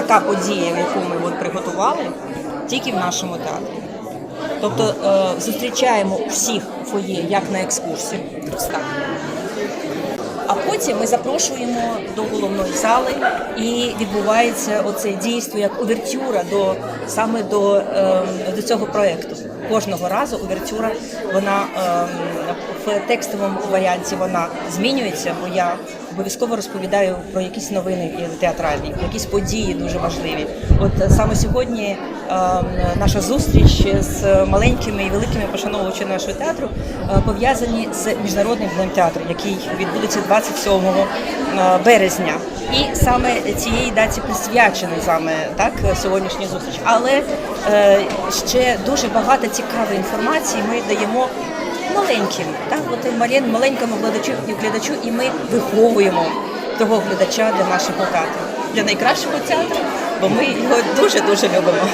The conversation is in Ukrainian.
така подія, яку ми от приготували, тільки в нашому театрі. Тобто е, зустрічаємо всіх фоє як на екскурсію. А потім ми запрошуємо до головної зали і відбувається оце дійство як увертюра до саме до, е, до цього проекту. Кожного разу увертюра вона ем, в текстовому варіанті вона змінюється, бо я обов'язково розповідаю про якісь новини театральні, якісь події дуже важливі. От саме сьогодні ем, наша зустріч з маленькими і великими пошановувачами нашого театру е, пов'язані з міжнародним днем театру, який відбудеться 27 е, березня. І саме цієї даті присвячена саме так сьогоднішня зустріч. Але е, ще дуже багато цікавої інформації ми даємо маленьким, так от маленькому глядачу глядачу, і ми виховуємо того глядача для нашого театру, для найкращого театру, бо ми його дуже дуже любимо.